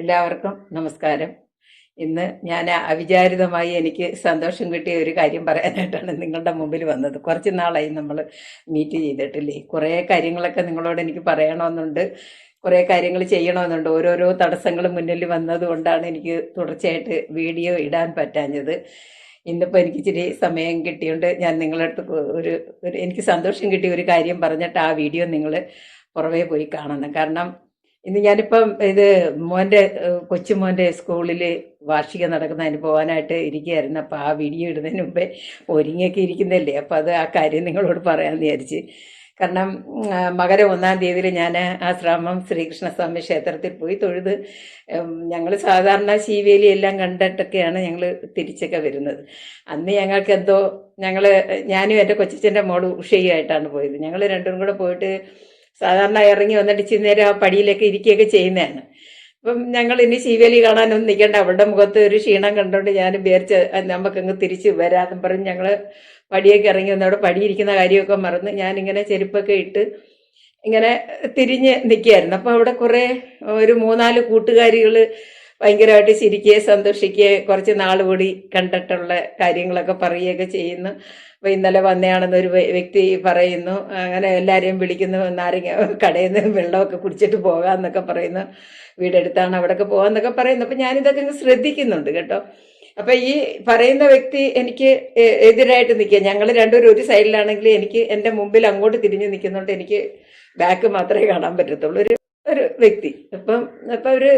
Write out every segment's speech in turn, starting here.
എല്ലാവർക്കും നമസ്കാരം. ഇന്ന് ഞാൻ അവിചാരിതമായി എനിക്ക് സന്തോഷം കിട്ടിയ ഒരു കാര്യം പറയാനായിട്ടാണ് നിങ്ങളുടെ മുമ്പിൽ വന്നത്. കുറച്ച് നാളായി നമ്മൾ മീറ്റ് ചെയ്തിട്ടില്ലേ? കുറേ കാര്യങ്ങളൊക്കെ നിങ്ങളോട് എനിക്ക് പറയണമെന്നുണ്ട്. കുറേ കാര്യങ്ങൾ ചെയ്യണമെന്നുണ്ട്. ഓരോരോ തടസ്സങ്ങൾ മുന്നിൽ വന്നതുകൊണ്ടാണ് എനിക്ക് തുടർച്ചയായിട്ട് വീഡിയോ ഇടാൻ പറ്റാഞ്ഞത്. ഇന്നിപ്പോൾ എനിക്ക് ഇച്ചിരി സമയം കിട്ടിയുണ്ട് ഞാൻ നിങ്ങളടുത്ത് ഒരു ഒരു എനിക്ക് സന്തോഷം കിട്ടിയ ഒരു കാര്യം പറഞ്ഞിട്ട് ആ വീഡിയോ നിങ്ങൾ പുറമേ പോയി കാണണം. കാരണം ഇന്ന് ഞാനിപ്പം ഇത് മോന്റെ കൊച്ചുമോന്റെ സ്കൂളിൽ വാർഷികം നടക്കുന്നതിന് പോകാനായിട്ട് ഇരിക്കുകയായിരുന്നു. അപ്പോൾ ആ വീഡിയോ ഇടുന്നതിന് മുമ്പേ ഒരുങ്ങിയൊക്കെ ഇരിക്കുന്നതല്ലേ അപ്പോൾ അത് ആ കാര്യം നിങ്ങളോട് പറയാമെന്ന് വിചാരിച്ച്. കാരണം മകര ഒന്നാം തീയതിയിൽ ഞാൻ ആ ആശ്രാമം ശ്രീകൃഷ്ണസ്വാമി ക്ഷേത്രത്തിൽ പോയി തൊഴുത് ഞങ്ങൾ സാധാരണ ശീവേലി എല്ലാം കണ്ടിട്ടൊക്കെയാണ് ഞങ്ങൾ തിരിച്ചൊക്കെ വരുന്നത്. അന്ന് ഞങ്ങൾക്ക് എന്തോ ഞങ്ങൾ ഞാനും എന്റെ കൊച്ചച്ഛന്റെ മോൾ ഉഷയുമായിട്ടാണ് പോയത്. ഞങ്ങൾ രണ്ടും കൂടെ പോയിട്ട് സാധാരണ ഇറങ്ങി വന്നിട്ട് ഇച്ചിരി നേരം ആ പടിയിലൊക്കെ ഇരിക്കുകയൊക്കെ ചെയ്യുന്നതാണ്. അപ്പം ഞങ്ങൾ ഇനി ശിവലി കാണാനൊന്നും നിൽക്കേണ്ട. അവളുടെ മുഖത്ത് ഒരു ക്ഷീണം കണ്ടുകൊണ്ട് ഞാൻ വിചാരിച്ച് നമുക്കങ്ങ് തിരിച്ച് വരാമെന്ന് പറഞ്ഞ് ഞങ്ങൾ പടിയൊക്കെ ഇറങ്ങി വന്ന് അവിടെ പടിയിരിക്കുന്ന കാര്യമൊക്കെ മറന്ന് ഞാനിങ്ങനെ ചെരുപ്പൊക്കെ ഇട്ട് ഇങ്ങനെ തിരിഞ്ഞ് നിൽക്കുകയായിരുന്നു. അപ്പോൾ അവിടെ കുറേ ഒരു മൂന്നാൽ കൂട്ടുകാരികൾ ഭയങ്കരമായിട്ട് ചിരിക്കുകയും സന്തോഷിക്കുകയും കുറച്ച് നാൾ കൂടി കണ്ടിട്ടുള്ള കാര്യങ്ങളൊക്കെ പറയുകയൊക്കെ ചെയ്യുന്നു. അപ്പോൾ ഇന്നലെ വന്നയാണെന്ന് ഒരു വ്യക്തി പറയുന്നു. അങ്ങനെ എല്ലാവരെയും വിളിക്കുന്നു. നാരങ്ങ കടയിൽ നിന്ന് വെള്ളമൊക്കെ കുടിച്ചിട്ട് പോകാമെന്നൊക്കെ പറയുന്നു. വീടെടുത്താണ് അവിടെയൊക്കെ പോകാമെന്നൊക്കെ പറയുന്നു. അപ്പൊ ഞാനിതൊക്കെ അങ്ങ് ശ്രദ്ധിക്കുന്നുണ്ട് കേട്ടോ. അപ്പൊ ഈ പറയുന്ന വ്യക്തി എനിക്ക് എതിരായിട്ട് നിൽക്കുക. ഞങ്ങൾ രണ്ടുപേരും ഒരു സൈഡിലാണെങ്കിൽ എനിക്ക് എന്റെ മുമ്പിൽ അങ്ങോട്ട് തിരിഞ്ഞു നിൽക്കുന്നുണ്ട്. എനിക്ക് ബാക്ക് മാത്രമേ കാണാൻ പറ്റത്തുള്ളൂ. ഒരു ഒരു വ്യക്തി. അപ്പം അപ്പം ഒരു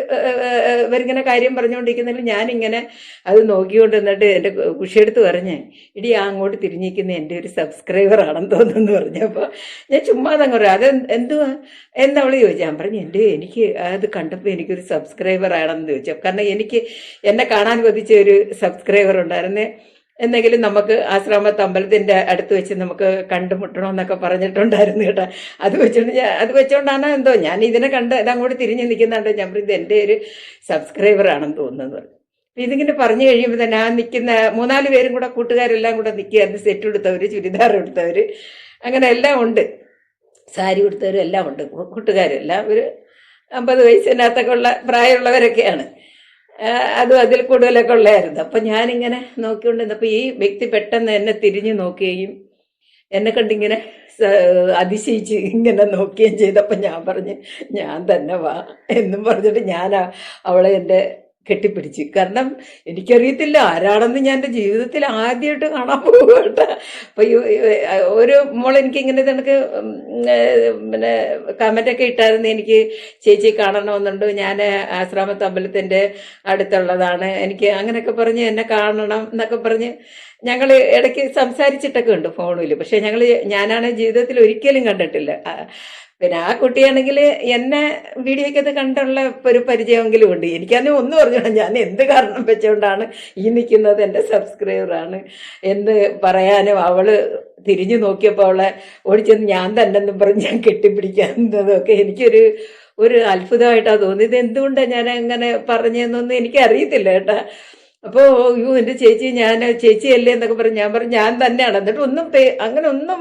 ഇവരിങ്ങനെ കാര്യം പറഞ്ഞുകൊണ്ടിരിക്കുന്നതിൽ ഞാനിങ്ങനെ അത് നോക്കിക്കൊണ്ട് നിന്നിട്ട് എന്റെ കുഷിയെടുത്ത് പറഞ്ഞ് ഇടി അങ്ങോട്ട് തിരിഞ്ഞിരിക്കുന്ന എന്റെ ഒരു സബ്സ്ക്രൈബർ ആണെന്ന് തോന്നുന്നു പറഞ്ഞു അപ്പോൾ ഞാൻ ചുമ്മാ അതങ്ങ് പറയാം അത് എന്തുവാ? എന്നവൾ ചോദിച്ചു. ഞാൻ പറഞ്ഞു എന്റെ എനിക്ക് അത് കണ്ടപ്പോൾ എനിക്കൊരു സബ്സ്ക്രൈബർ ആണെന്ന് ചോദിച്ചു. കാരണം എനിക്ക് എന്നെ കാണാൻ കൊതിച്ച ഒരു സബ്സ്ക്രൈബർ ഉണ്ടായിരുന്നേ. എന്തെങ്കിലും നമുക്ക് ആശ്രാമത്ത് തമ്പലത്തിന്റെ അടുത്ത് വെച്ച് നമുക്ക് കണ്ടുമുട്ടണമെന്നൊക്കെ പറഞ്ഞിട്ടുണ്ടായിരുന്നു കേട്ടോ. അത് വെച്ചോണ്ട് ഞാൻ അത് വെച്ചോണ്ടാണ് എന്തോ ഞാൻ ഇതിനെ കണ്ട് ഇതങ്ങോട്ട് തിരിഞ്ഞു നിൽക്കുന്നുണ്ട്. ഞാൻ ഇത് എന്റെ ഒരു സബ്സ്ക്രൈബർ ആണെന്ന് തോന്നുന്നത് ഇതിങ്ങനെ പറഞ്ഞു കഴിയുമ്പോൾ തന്നെ ആ നിൽക്കുന്ന മൂന്നാൽ പേരും കൂടെ കൂട്ടുകാരെല്ലാം കൂടെ നിൽക്കുകയായിരുന്നു സെറ്റ് എടുത്തവർ ചുരിദാർ എടുത്തവർ അങ്ങനെ എല്ലാം ഉണ്ട്. സാരി ഉടുത്തവരും എല്ലാം ഉണ്ട്. കൂട്ടുകാരെല്ലാം ഒരു അമ്പത് വയസ്സിനകത്തൊക്കെ ഉള്ള പ്രായമുള്ളവരൊക്കെയാണ്. അതും അതിൽ കൂടുതലൊക്കെ ഉള്ളതായിരുന്നു. അപ്പം ഞാനിങ്ങനെ നോക്കിക്കൊണ്ടിരുന്നപ്പോൾ ഈ വ്യക്തി പെട്ടെന്ന് എന്നെ തിരിഞ്ഞു നോക്കുകയും എന്നെ കണ്ടിങ്ങനെ അതിശയിച്ച് ഇങ്ങനെ നോക്കുകയും ചെയ്തപ്പോൾ ഞാൻ പറഞ്ഞ് ഞാൻ തന്നെ വാ എന്നും പറഞ്ഞിട്ട് ഞാൻ അവളെ എന്റെ കെട്ടിപ്പിടിച്ചു. കാരണം എനിക്കറിയത്തില്ല ആരാണെന്ന് ഞാൻ എന്റെ ജീവിതത്തിൽ ആദ്യമായിട്ട് കാണാൻ പോകട്ടെ അപ്പൊ ഒരു മോൾ എനിക്ക് ഇങ്ങനെ നിനക്ക് പിന്നെ ഒക്കെ ഇട്ടായിരുന്നു എനിക്ക് ചേച്ചി കാണണമെന്നുണ്ട്. ഞാൻ ആശ്രാമത്ത് അമ്പലത്തിന്റെ അടുത്തുള്ളതാണ്. എനിക്ക് അങ്ങനെയൊക്കെ പറഞ്ഞ് എന്നെ കാണണം എന്നൊക്കെ പറഞ്ഞ് ഞങ്ങൾ ഇടയ്ക്ക് സംസാരിച്ചിട്ടൊക്കെ ഉണ്ട് ഫോണിൽ പക്ഷെ ഞങ്ങൾ ഞാനാണ് ജീവിതത്തിൽ ഒരിക്കലും കണ്ടിട്ടില്ല. പിന്നെ ആ കുട്ടിയാണെങ്കിൽ എന്നെ വീഡിയോയ്ക്കത് കണ്ടുള്ള ഒരു പരിചയമെങ്കിലും ഉണ്ട്. എനിക്കതിനെ ഒന്നും പറഞ്ഞോളാം ഞാൻ എന്ത് കാരണം വെച്ചുകൊണ്ടാണ് ഈ നിൽക്കുന്നത്? എന്റെ സബ്സ്ക്രൈബറാണ്. എന്ന് പറയാനും അവൾ തിരിഞ്ഞു നോക്കിയപ്പോൾ അവളെ ഓടിച്ചെന്ന് ഞാൻ തന്നെ എന്നും പറഞ്ഞ് ഞാൻ കെട്ടിപ്പിടിക്കുന്നതൊക്കെ എനിക്കൊരു ഒരു അത്ഭുതമായിട്ടാണ് തോന്നിയത്. എന്തുകൊണ്ടാണ് ഞാൻ അങ്ങനെ പറഞ്ഞതെന്നൊന്നും എനിക്കറിയത്തില്ല കേട്ടാ. അപ്പോൾ അയ്യോ എന്റെ ചേച്ചി ഞാൻ ചേച്ചി അല്ലേ എന്നൊക്കെ പറഞ്ഞ് ഞാൻ പറഞ്ഞു ഞാൻ തന്നെയാണ്. എന്നിട്ട് ഒന്നും അങ്ങനെ ഒന്നും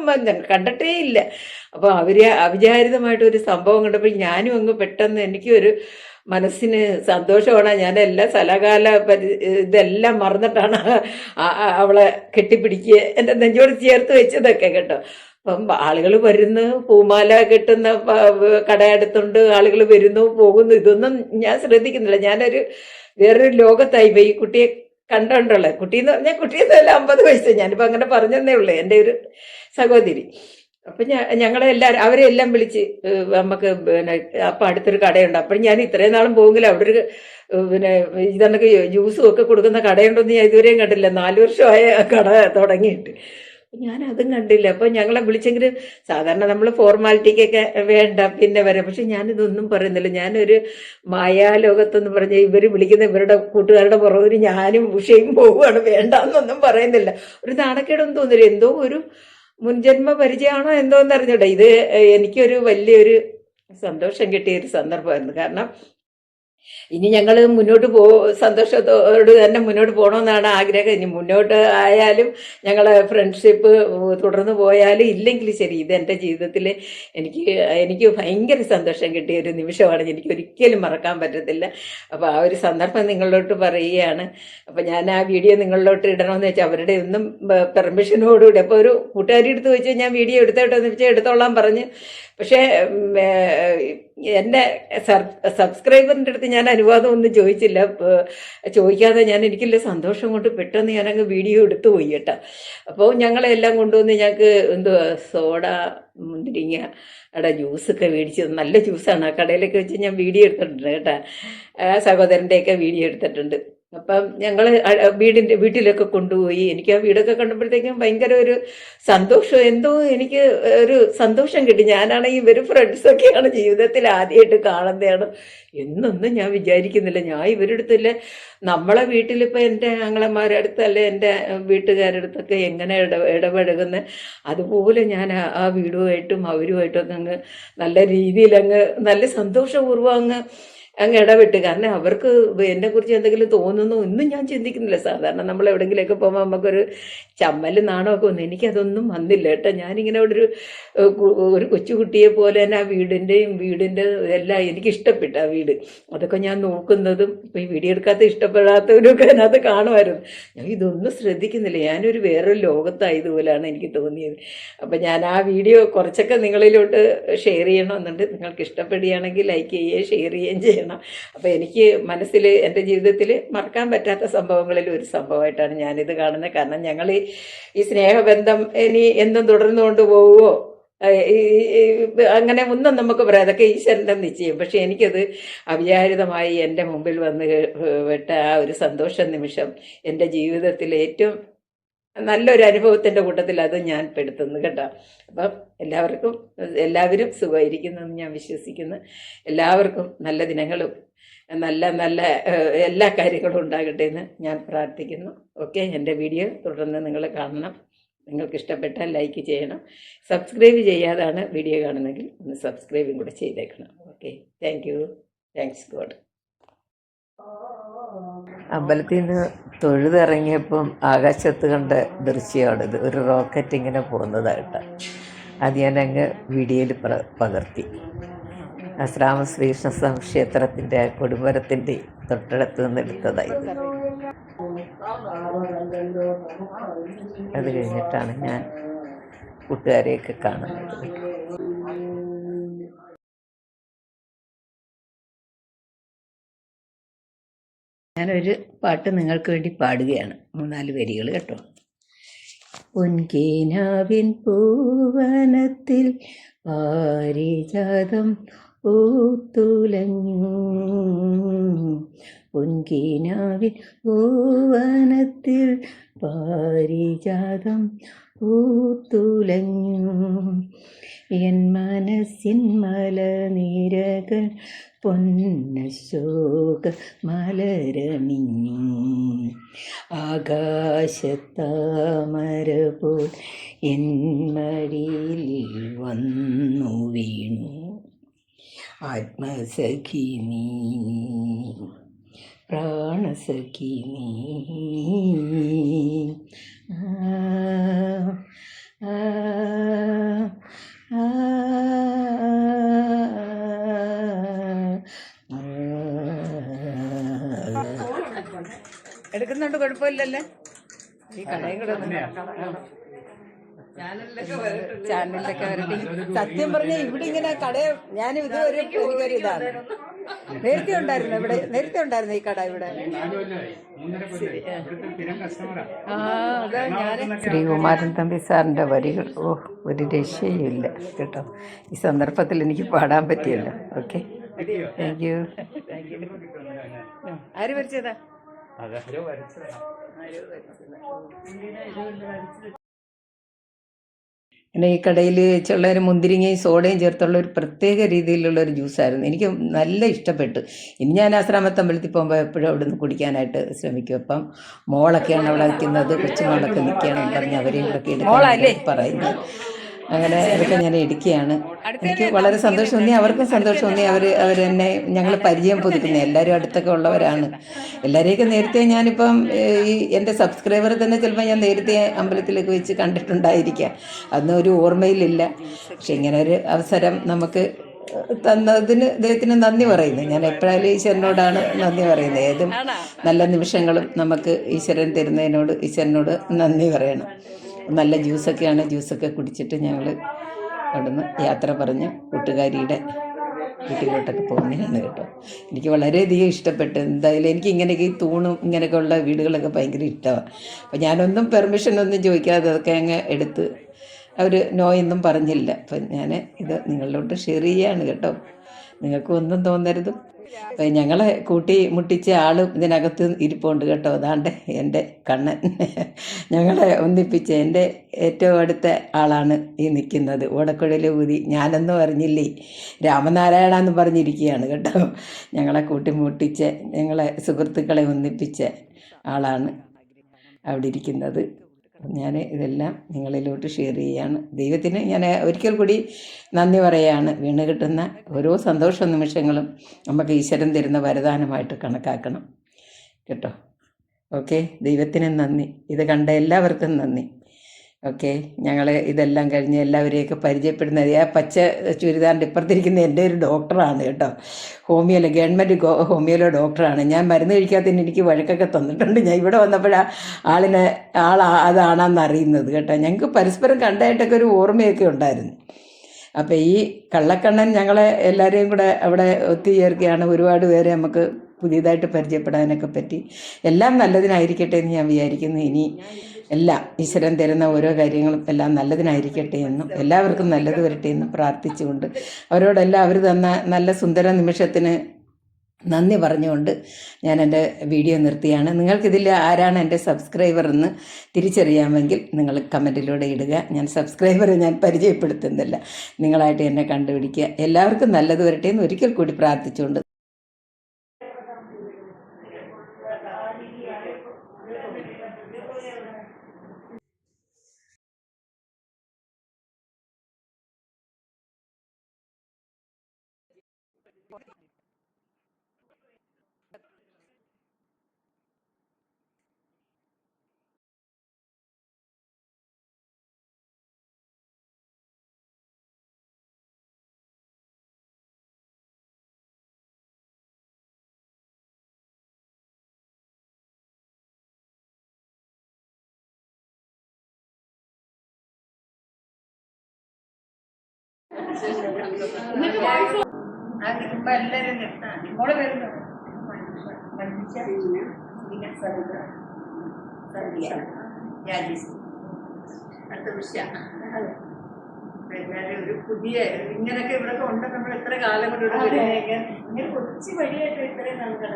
കണ്ടിട്ടേ ഇല്ല. അപ്പോൾ അവർ അവിചാരിതമായിട്ട് ഒരു സംഭവം കണ്ടപ്പോൾ ഞാനും അങ്ങ് പെട്ടെന്ന് എനിക്ക് ഒരു മനസ്സിന് സന്തോഷമാണ്. ഞാൻ എല്ലാ സ്ഥലകാല പരി ഇതെല്ലാം മറന്നിട്ടാണ് അവളെ കെട്ടിപ്പിടിക്കുക എന്റെ നെഞ്ചോട് ചേർത്ത് വെച്ചതൊക്കെ കേട്ടോ. അപ്പം ആളുകൾ വരുന്നു പൂമാല കിട്ടുന്ന കട കടയടുത്തുണ്ട് ആളുകൾ വരുന്നു പോകുന്നു. ഇതൊന്നും ഞാൻ ശ്രദ്ധിക്കുന്നില്ല. ഞാനൊരു വേറൊരു ലോകത്തായി പോയി. കുട്ടിയെ കണ്ടോണ്ടുള്ളത് കുട്ടി എന്ന് പറഞ്ഞാൽ കുട്ടിയെന്നല്ല അമ്പത് വയസ്സ്. ഞാനിപ്പോൾ അങ്ങനെ പറഞ്ഞതേ ഉള്ളൂ എന്റെ ഒരു സഹോദരി. അപ്പം ഞാൻ ഞങ്ങളെ എല്ലാവരും അവരെ എല്ലാം വിളിച്ച് നമുക്ക് പിന്നെ അപ്പം അടുത്തൊരു കടയുണ്ട്. അപ്പം ഞാൻ ഇത്രയും നാളും പോകില്ല. അവിടെ ഒരു പിന്നെ ഇതൊക്കെ ജ്യൂസും ഒക്കെ കൊടുക്കുന്ന കടയുണ്ടെന്ന് ഞാൻ ഇതുവരെയും കണ്ടില്ല. നാല് വർഷമായ കട തുടങ്ങിയിട്ട്. ഞാൻ അതും കണ്ടില്ല. അപ്പൊ ഞങ്ങളെ വിളിച്ചെങ്കിൽ സാധാരണ നമ്മൾ ഫോർമാലിറ്റിക്കൊക്കെ വേണ്ട പിന്നെ വരാം. പക്ഷെ ഞാനിതൊന്നും പറയുന്നില്ല. ഞാനൊരു മായാലോകത്തെന്ന് പറഞ്ഞ ഇവർ വിളിക്കുന്ന ഇവരുടെ കൂട്ടുകാരുടെ പുറകിന് ഞാനും ഉഷയും പോവുകയാണ്. വേണ്ട എന്നൊന്നും പറയുന്നില്ല. ഒരു നാണക്കേടൊന്നും തോന്നില്ല. എന്തോ ഒരു മുൻജന്മ പരിചയമാണോ എന്തോ എന്ന് അറിഞ്ഞൂടെ ഇത് എനിക്കൊരു വലിയൊരു സന്തോഷം കിട്ടിയ ഒരു സന്ദർഭമായിരുന്നു. കാരണം ഇനി ഞങ്ങൾ മുന്നോട്ട് പോ സന്തോഷത്തോട് തന്നെ മുന്നോട്ട് പോകണമെന്നാണ് ആഗ്രഹം. ഇനി മുന്നോട്ട് ആയാലും ഞങ്ങളെ ഫ്രണ്ട്ഷിപ്പ് തുടർന്ന് പോയാലും ഇല്ലെങ്കിൽ ശരി ഇത് എന്റെ ജീവിതത്തിൽ എനിക്ക് എനിക്ക് ഭയങ്കര സന്തോഷം കിട്ടിയ ഒരു നിമിഷമാണ്. എനിക്ക് ഒരിക്കലും മറക്കാൻ പറ്റത്തില്ല. അപ്പോൾ ആ ഒരു സന്ദർഭം നിങ്ങളിലോട്ട് പറയുകയാണ്. അപ്പോൾ ഞാൻ ആ വീഡിയോ നിങ്ങളിലോട്ട് ഇടണമെന്ന് വെച്ചാൽ അവരുടെ ഒന്നും പെർമിഷനോടുകൂടി അപ്പോൾ ഒരു കൂട്ടുകാരി എടുത്ത് വെച്ച് ഞാൻ വീഡിയോ എടുത്തോട്ടെന്ന് വെച്ചാൽ എടുത്തോളാം പറഞ്ഞ് പക്ഷേ എന്റെ സബ്സ്ക്രൈബറിന്റെ അടുത്ത് ഞാൻ അനുവാദം ഒന്നും ചോദിച്ചില്ല ചോദിക്കാതെ ഞാൻ എനിക്കില്ല സന്തോഷം കൊണ്ട് പെട്ടെന്ന് ഞാനങ്ങ് വീഡിയോ എടുത്തു പോയി കേട്ടോ. അപ്പോൾ ഞങ്ങളെല്ലാം കൊണ്ടുവന്ന് ഞങ്ങൾക്ക് എന്തുവാ സോഡ മുന്തിരിങ്ങ അവിടെ ജ്യൂസൊക്കെ മേടിച്ചു നല്ല ജ്യൂസാണ്. ആ കടയിലൊക്കെ വെച്ച് ഞാൻ വീഡിയോ എടുത്തിട്ടുണ്ട് കേട്ടോ. സഹോദരന്റെയൊക്കെ വീഡിയോ എടുത്തിട്ടുണ്ട്. അപ്പം ഞങ്ങൾ വീടിന്റെ വീട്ടിലൊക്കെ കൊണ്ടുപോയി. എനിക്ക് ആ വീടൊക്കെ കണ്ടപ്പോഴത്തേക്കും ഭയങ്കര ഒരു സന്തോഷം. എന്തോ എനിക്ക് ഒരു സന്തോഷം കിട്ടി. ഞാനാണെങ്കിൽ ഇവർ ഫ്രണ്ട്സൊക്കെയാണ് ജീവിതത്തിൽ ആദ്യമായിട്ട് കാണുന്നതാണ്. എന്നൊന്നും ഞാൻ വിചാരിക്കുന്നില്ല. ഞാൻ ഇവരുടെ അടുത്തില്ല നമ്മളെ വീട്ടിലിപ്പോൾ എന്റെ ആങ്ങളമാരുടെ അടുത്ത് അല്ലെ എന്റെ വീട്ടുകാരുടെ അടുത്തൊക്കെ എങ്ങനെ ഇട ഇടപഴകുന്ന? അതുപോലെ ഞാൻ ആ- ആ വീടുമായിട്ടും അവരുമായിട്ടൊക്കെ അങ്ങ് നല്ല രീതിയിൽ അങ്ങ് നല്ല സന്തോഷപൂർവം അങ്ങ് അങ്ങ് ഇടപെട്ട്. കാരണം അവർക്ക് എന്നെ കുറിച്ച് എന്തെങ്കിലും തോന്നുന്നു ഒന്നും ഞാൻ ചിന്തിക്കുന്നില്ല. സാധാരണ നമ്മൾ എവിടെയെങ്കിലുമൊക്കെ പോകുമ്പോൾ നമുക്കൊരു ചമ്മൽ നാണമൊക്കെ ഒന്നും എനിക്കതൊന്നും വന്നില്ല കേട്ടോ. ഞാനിങ്ങനെ ഇവിടെ ഒരു ഒരു കൊച്ചുകുട്ടിയെ പോലെ തന്നെ ആ വീടിന്റെയും വീടിന്റെ എല്ലാം എനിക്ക് ഇഷ്ടപ്പെട്ടു ആ വീട്. അതൊക്കെ ഞാൻ നോക്കുന്നതും ഇപ്പം ഈ വീഡിയോ എടുക്കാത്ത ഇഷ്ടപ്പെടാത്തവരൊക്കെ അതിനകത്ത് കാണുമായിരുന്നു. ഞാൻ ഇതൊന്നും ശ്രദ്ധിക്കുന്നില്ല. ഞാനൊരു വേറൊരു ലോകത്തായതുപോലെയാണ് എനിക്ക് തോന്നിയത്. അപ്പം ഞാൻ ആ വീഡിയോ കുറച്ചൊക്കെ നിങ്ങളിലോട്ട് ഷെയർ ചെയ്യണമെന്നുണ്ട്. നിങ്ങൾക്ക് ഇഷ്ടപ്പെടുകയാണെങ്കിൽ ലൈക്ക് ചെയ്യുകയും ഷെയർ ചെയ്യുകയും ചെയ്യണം. അപ്പോൾ എനിക്ക് മനസ്സിൽ എന്റെ ജീവിതത്തിൽ മറക്കാൻ പറ്റാത്ത സംഭവങ്ങളിൽ ഒരു സംഭവമായിട്ടാണ് ഞാനിത് കാണുന്നത്. കാരണം ഞങ്ങൾ ഈ- സ്നേഹബന്ധം ഇനി എന്നും തുടർന്നുകൊണ്ട് പോവുമോ ഏഹ് ഈ- ഈ- അങ്ങനെ ഒന്നും നമുക്ക് പറയാം. അതൊക്കെ ഈശ്വരന്റെ നിശ്ചയം. പക്ഷെ എനിക്കത് അവിചാരിതമായി എന്റെ മുമ്പിൽ വന്ന് വിട്ട ആ ഒരു സന്തോഷ നിമിഷം എന്റെ ജീവിതത്തിൽ ഏറ്റവും നല്ലൊരു അനുഭവത്തിന്റെ കൂട്ടത്തിൽ അത് ഞാൻ പെടുത്തുന്നു കേട്ടോ. അപ്പം എല്ലാവർക്കും എല്ലാവരും സുഖമായിരിക്കുന്നു എന്ന് ഞാൻ വിശ്വസിക്കുന്നു. എല്ലാവർക്കും നല്ല ദിനങ്ങളും നല്ല നല്ല എല്ലാ കാര്യങ്ങളും ഉണ്ടാകട്ടെ എന്ന് ഞാൻ പ്രാർത്ഥിക്കുന്നു. ഓക്കെ എന്റെ വീഡിയോ തുടർന്ന് നിങ്ങൾ കാണണം. നിങ്ങൾക്ക് ഇഷ്ടപ്പെട്ടാൽ ലൈക്ക് ചെയ്യണം. സബ്സ്ക്രൈബ് ചെയ്യാതാണ് വീഡിയോ കാണുന്നെങ്കിൽ ഒന്ന് സബ്സ്ക്രൈബും കൂടെ ചെയ്തേക്കണം. Okay thank you. Thanks god. അമ്പലത്തിൽ നിന്ന് തൊഴുതിറങ്ങിയപ്പം ആകാശത്ത് കണ്ട ദൃശ്യമാണിത് ഒരു റോക്കറ്റ് ഇങ്ങനെ പോകുന്നതായിട്ട്. അത് ഞാൻ അങ്ങ് വീഡിയോയിൽ പകർത്തി. അശ്രാമ ശ്രീകൃഷ്ണ ക്ഷേത്രത്തിന്റെ കൊടുമരത്തിന്റെ തൊട്ടടുത്ത് നിന്ന് എടുത്തതായത് അത് കഴിഞ്ഞിട്ടാണ് ഞാൻ കൂട്ടുകാരെയൊക്കെ കാണുന്നത്. ഞാനൊരു പാട്ട് നിങ്ങൾക്ക് വേണ്ടി പാടുകയാണ്. മൂന്നാൽ വരികൾ കേട്ടോ. പൊൻകേനാവിൻ പൂവനത്തിൽ പാരിജാതം പൂത്തുലഞ്ഞു. പൊൻകേനാവിൻ പൂവനത്തിൽ പാരിജാതം പൂത്തുലഞ്ഞു. എൻ മനസ്സിൻ മലനിരകൾ പൊന്നശോക മലരണിഞ്ഞു ആകാശത്താമര പോൽ എൻ മടിയിൽ വന്നു വീണു. ആത്മസഖി നീ പ്രാണസഖി നീ ആ, എടുക്കുന്നുണ്ട് കുഴപ്പമില്ലല്ലേ? ഈ കടയും കൂടെ ഒന്ന് ചാനലിലൊക്കെ വരട്ടെ. സത്യം പറഞ്ഞ ഇവിടെ ഇങ്ങനെ കട ഞാൻ ഇതുവരെ എനിക്കൊരു ഇതാണ്. നേരത്തെ ഉണ്ടായിരുന്നു ഇവിടെ? നേരത്തെ ഉണ്ടായിരുന്നു ഈ കട ഇവിടെ? ആ. അതാ ഞാൻ ശ്രീകുമാരൻ തമ്പി സാറിന്റെ വരികൾ. ഓ ഒരു രക്ഷയുമില്ല കേട്ടോ. ഈ സന്ദർഭത്തിൽ എനിക്ക് പാടാൻ പറ്റിയല്ലോ. ഓക്കെ. താങ്ക് യു ആര് വരച്ചതാ പിന്നെ ഈ കടയിൽ വെച്ചുള്ള ഒരു മുന്തിരിങ്ങയും സോഡയും ചേർത്തുള്ള ഒരു പ്രത്യേക രീതിയിലുള്ള ഒരു ജ്യൂസായിരുന്നു. എനിക്ക് നല്ല ഇഷ്ടപ്പെട്ടു. ഇനി ഞാൻ ആശ്രാമത്ത് അമ്പലത്തിൽ പോകുമ്പോൾ എപ്പോഴും അവിടെ നിന്ന് കുടിക്കാനായിട്ട് ശ്രമിക്കും. അപ്പം മോളൊക്കെയാണ് അവളെ നിൽക്കുന്നത്. കൊച്ചുമോളൊക്കെ നിൽക്കുകയാണെന്ന് പറഞ്ഞ് അവരെയും കൂടെ പറയുന്നത് അങ്ങനെ അതൊക്കെ ഞാൻ എടുക്കുകയാണ് എനിക്ക് വളരെ സന്തോഷം. തോന്നി അവർക്കും സന്തോഷം. തോന്നി അവർ അവരെന്നെ ഞങ്ങൾ പരിചയം പുതുക്കുന്നത് എല്ലാവരും അടുത്തൊക്കെ ഉള്ളവരാണ്. എല്ലാവരെയൊക്കെ നേരത്തെ ഞാനിപ്പം ഈ എന്റെ സബ്സ്ക്രൈബർ തന്നെ ചിലപ്പോൾ ഞാൻ നേരത്തെ അമ്പലത്തിലേക്ക് വെച്ച് കണ്ടിട്ടുണ്ടായിരിക്കാം. അന്ന് ഒരു ഓർമ്മയിലില്ല. പക്ഷെ ഇങ്ങനെ ഒരു അവസരം നമുക്ക് തന്നതിന് ദൈവത്തിന് നന്ദി പറയുന്നു. ഞാൻ എപ്പോഴായാലും ഈശ്വരനോടാണ് നന്ദി പറയുന്നത്. ഏതും നല്ല നിമിഷങ്ങളും നമുക്ക് ഈശ്വരൻ തരുന്നതിനോട് ഈശ്വരനോട് നന്ദി പറയണം. നല്ല ജ്യൂസൊക്കെയാണ് ജ്യൂസൊക്കെ കുടിച്ചിട്ട് ഞങ്ങൾ അവിടുന്ന് യാത്ര പറഞ്ഞ് കൂട്ടുകാരിയുടെ വീട്ടിലോട്ടൊക്കെ പോകുന്നതാണ് കേട്ടോ. എനിക്ക് വളരെയധികം ഇഷ്ടപ്പെട്ടു എന്തായാലും എനിക്ക് ഇങ്ങനെയൊക്കെ ഈ തൂണും ഇങ്ങനെയൊക്കെ ഉള്ള വീടുകളൊക്കെ ഭയങ്കര ഇഷ്ടമാണ് അപ്പോൾ ഞാനൊന്നും പെർമിഷൻ ഒന്നും ചോദിക്കാതെ അതൊക്കെ അങ്ങ് എടുത്ത് അവർ നോ എന്നും പറഞ്ഞില്ല. അപ്പം ഞാൻ ഇത് നിങ്ങളിലോട്ട് ഷെയർ ചെയ്യാണ് കേട്ടോ. നിങ്ങൾക്കും ഒന്നും തോന്നരുത്. ഞങ്ങളെ കൂട്ടി മുട്ടിച്ച ആളും ഇതിനകത്ത് ഇരിപ്പുണ്ട് കേട്ടോ. അതാണ്ട് എന്റെ കണ്ണൻ. ഞങ്ങളെ ഒന്നിപ്പിച്ച എന്റെ ഏറ്റവും അടുത്ത ആളാണ് ഈ നിൽക്കുന്നത്. ഓടക്കുഴൽ ഊതി. ഞാനൊന്നും അറിഞ്ഞില്ലേ? രാമനാരായണ എന്ന് പറഞ്ഞിരിക്കുകയാണ് കേട്ടോ. ഞങ്ങളെ കൂട്ടി മുട്ടിച്ച് ഞങ്ങളെ സുഹൃത്തുക്കളെ ഒന്നിപ്പിച്ച ആളാണ് അവിടെ ഇരിക്കുന്നത്. ഞാൻ ഇതെല്ലാം നിങ്ങളിലോട്ട് ഷെയർ ചെയ്യാണ്. ദൈവത്തിന് ഞാൻ ഒരിക്കൽ കൂടി നന്ദി പറയുകയാണ് വീണ് കിട്ടുന്ന ഓരോ സന്തോഷ നിമിഷങ്ങളും നമുക്ക് ഈശ്വരൻ തരുന്ന വരദാനമായിട്ട് കണക്കാക്കണം. കേട്ടോ? ഓക്കെ? ദൈവത്തിന് നന്ദി. ഇത് കണ്ട എല്ലാവർക്കും നന്ദി. ഓക്കെ. ഞങ്ങൾ ഇതെല്ലാം കഴിഞ്ഞ് എല്ലാവരെയൊക്കെ പരിചയപ്പെടുന്നത്. ആ പച്ച ചുരിദാറിന്റെ ഇപ്പുറത്തിരിക്കുന്ന എന്റെ ഒരു ഡോക്ടറാണ് കേട്ടോ. ഹോമിയോയിലെ ഗവൺമെന്റ് ഹോമിയോലോ ഡോക്ടറാണ്. ഞാൻ മരുന്ന് കഴിക്കാത്തതിന് എനിക്ക് വഴക്കൊക്കെ തന്നിട്ടുണ്ട്. ഞാൻ ഇവിടെ വന്നപ്പോഴാണ് ആളിനെ ആൾ അതാണെന്ന് അറിയുന്നത് കേട്ടോ. ഞങ്ങൾക്ക് പരസ്പരം കണ്ടായിട്ടൊക്കെ ഒരു ഓർമ്മയൊക്കെ ഉണ്ടായിരുന്നു. അപ്പോൾ ഈ കള്ളക്കണ്ണൻ ഞങ്ങളെ എല്ലാവരെയും കൂടെ അവിടെ ഒത്തുചേർക്കുകയാണ് ഒരുപാട് പേരെ നമുക്ക് പുതിയതായിട്ട് പരിചയപ്പെടാനൊക്കെ പറ്റി. എല്ലാം നല്ലതിനായിരിക്കട്ടെ എന്ന് ഞാൻ വിചാരിക്കുന്നു. ഇനി എല്ലാം ഈശ്വരൻ തരുന്ന ഓരോ കാര്യങ്ങളും എല്ലാം നല്ലതിനായിരിക്കട്ടെ എന്നും എല്ലാവർക്കും നല്ലത് വരട്ടെ എന്നും പ്രാർത്ഥിച്ചുകൊണ്ട് അവരോടെല്ലാം അവർ തന്ന നല്ല സുന്ദര നിമിഷത്തിന് നന്ദി പറഞ്ഞുകൊണ്ട് ഞാൻ എന്റെ വീഡിയോ നിർത്തിയാണ്. നിങ്ങൾക്കിതിൽ ആരാണ് എന്റെ സബ്സ്ക്രൈബർ എന്ന് തിരിച്ചറിയാമെങ്കിൽ നിങ്ങൾ കമന്റിലൂടെ ഇടുക. ഞാൻ സബ്സ്ക്രൈബറെ ഞാൻ പരിചയപ്പെടുത്തുന്നില്ല. നിങ്ങളായിട്ട് എന്നെ കണ്ടുപിടിക്കുക. എല്ലാവർക്കും നല്ലത് വരട്ടെ എന്ന് ഒരിക്കൽ കൂടി പ്രാർത്ഥിച്ചുകൊണ്ട് Gracias. അടുത്ത ഒരു പുതിയ ഇങ്ങനൊക്കെ ഇവിടെ ഉണ്ട് നമ്മൾ എത്ര കാലം കൊണ്ട് ഇവിടെ ഇങ്ങനെ കൊച്ചു വഴിയായിട്ട് ഇത്രയും നമുക്ക്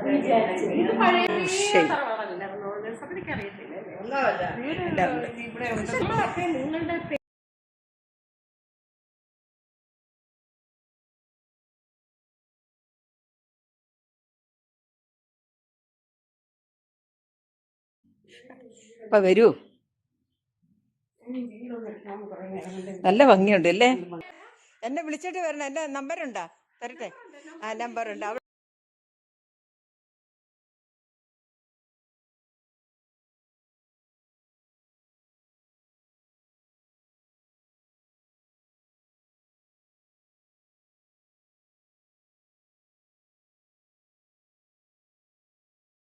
നിങ്ങളുടെ അപ്പൊ വരൂ. നല്ല ഭംഗിയുണ്ട് അല്ലേ? എന്നെ വിളിച്ചിട്ട് വരണം. എന്റെ നമ്പറുണ്ടാ? തരട്ടെ. ആ നമ്പറുണ്ട്.